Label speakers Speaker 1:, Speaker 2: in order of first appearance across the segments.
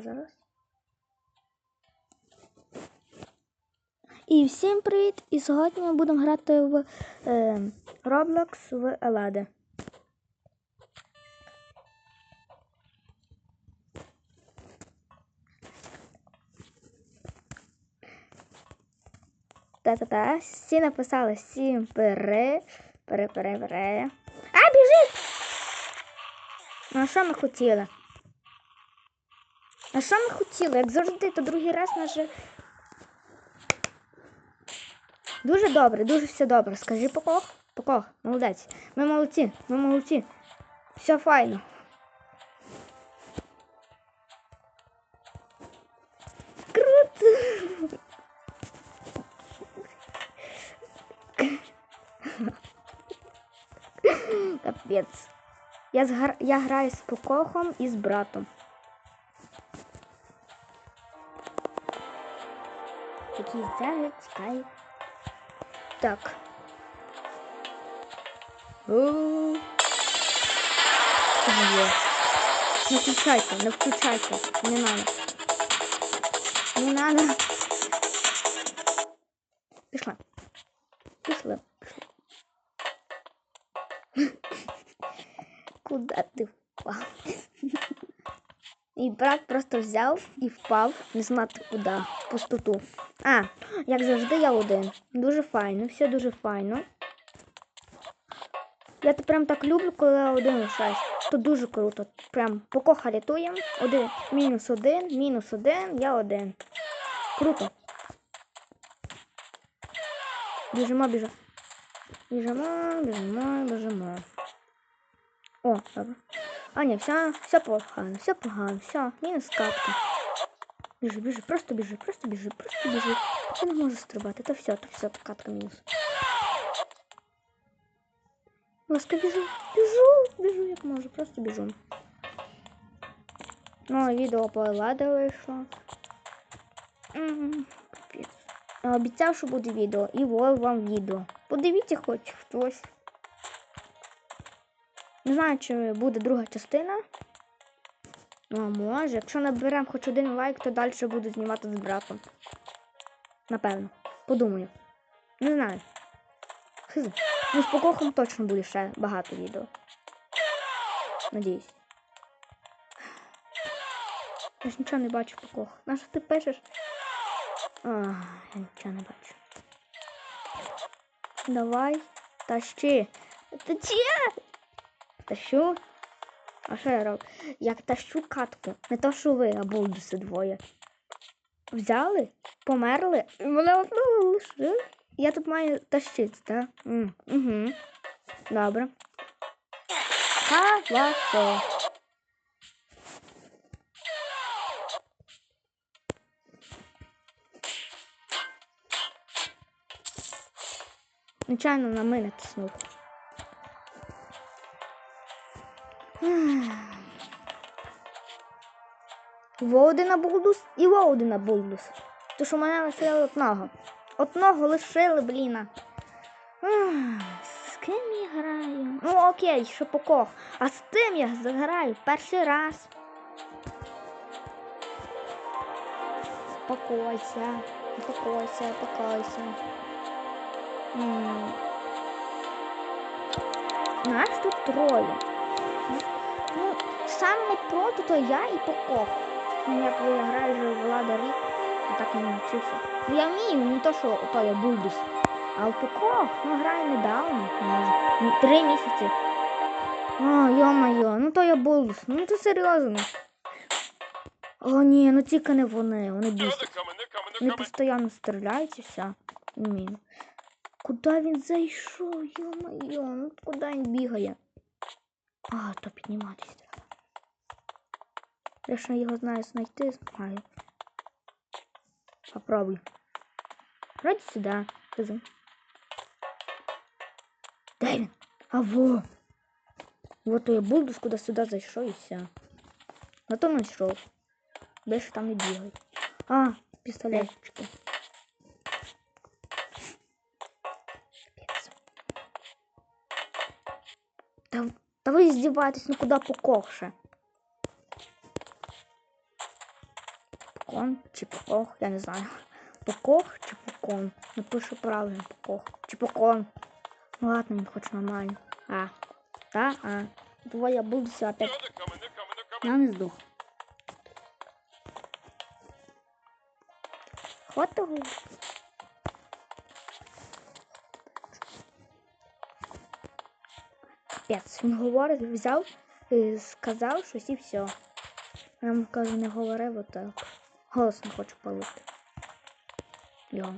Speaker 1: зараз. І всім привіт! І сьогодні ми будемо грати в е, Roblox в Елади. Та-та-та. Всі написали всім пере. Пере, пере, пере. А, біжить! Ну, а що ми хотіли? А що ми хотіли? Як завжди, то другий раз наже. Дуже добре, дуже все добре. Скажи покох. Покох, молодець. Ми молодці, ми молодці. Все файно. Круто. Капець. Я, згар... я граю з покохом і з братом. Такий зараз чекай. Так. О. Що є? Не включайся, не включайся. Не надо. Не надо. І брат просто взяв і впав, не знати куди, в пустоту. А, як завжди, я один. Дуже файно, все дуже файно. Я то прям так люблю, коли я один лишаюсь. То дуже круто. Прям покоха рятуємо. Один, мінус один, мінус один, я один. Круто. Біжимо, біжимо. Біжимо, біжимо, біжимо. О, добре. А, ні, все, все погано, все погано, все, мінус катка. Біжи, біжи, просто біжи, просто біжи, просто біжи. Я не можу стрибати, то все, то все, то катка мінус. Ласка, біжу, біжу, біжу, як можу, просто біжу. Ну, відео по Елади вийшло. М, капець. Я Обіцяв, що буде відео, і вот вам відео. Подивіться хоч хтось. Не знаю, чи буде друга частина. Ну, а може. Якщо наберемо хоч один лайк, то далі буду знімати з братом. Напевно. Подумаю. Не знаю. Хз. Ну, з покохом точно буде ще багато відео. Надіюсь. Я ж нічого не бачу покох. На що ти пишеш? А, я нічого не бачу. Давай. Тащи. Тащи! Тащу. А що я роблю? Як тащу катку. Не то, що ви, а булдуси двоє. Взяли, померли, і мене одного лишили. Я тут маю тащити, так? Угу. Добре. Хорошо. Нечайно на мене тиснув. Води булдус і води на булдус. То що мене лишили одного. Одного лишили, бліна. З ким я граю? Ну окей, що покох. А з тим я заграю перший раз. Покойся, покойся, покойся. М. Нас тут троє. Ну, саме проти то я і покох. Ну, як я граю вже влада рік, я так не навчився. Ну я вмію, не то, що то я бульдус. А в покох, ну граю недавно, може. ну, Три місяці. О, йо-моє, ну то я бульдус, ну то серйозно. О, ні, ну тільки не вони, вони
Speaker 2: they're
Speaker 1: Вони постійно стріляють і все. Ні. Куди він зайшов? Йо-моє, ну куди він бігає? А, то підніматися треба. Я ж його знаю знайти, знаю. Попробуй. Вроді сюди. Хизу. Де він? А во! Вот я булдус, куди сюди зайшов і все. На то знайшов. Більше там не бігай. А, пістолетчики. Капец. Да, вы издеваетесь, ну куда покохше? покон чи покох, я не знаю. Покох чи покон? Напишу правильно покох. Чи покон. Ну ладно, він хоч нормально. А. Та, а. Опять.
Speaker 2: Coming, they're coming, they're coming.
Speaker 1: Я не здух. Хватит Капець, він говорить, взяв, і сказав щось і все. Я йому кажу, не говори, бо так. Голос не хочу палити. Йо.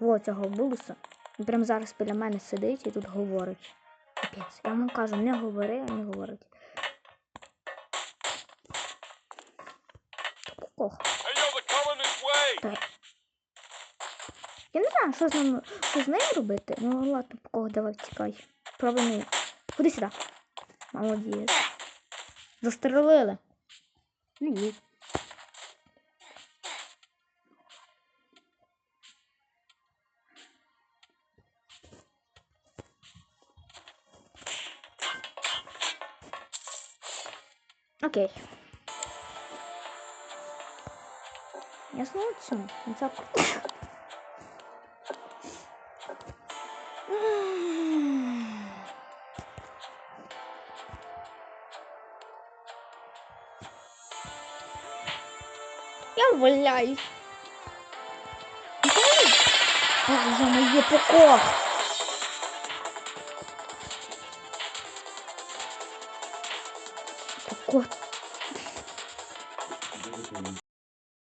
Speaker 1: Во цього булуса. Він прямо зараз біля мене сидить і тут говорить. Капець. Я йому кажу, не говори, а не говорить. Та- Я не знаю, що з ним, що з нею робити. Ну ладно, по кого давай тікай. Правильно. Ходи сюди. Молодець. Застрелили. Ну ні. Окей. Я знову цю. Це Я валяюсь. За моє покох. Покох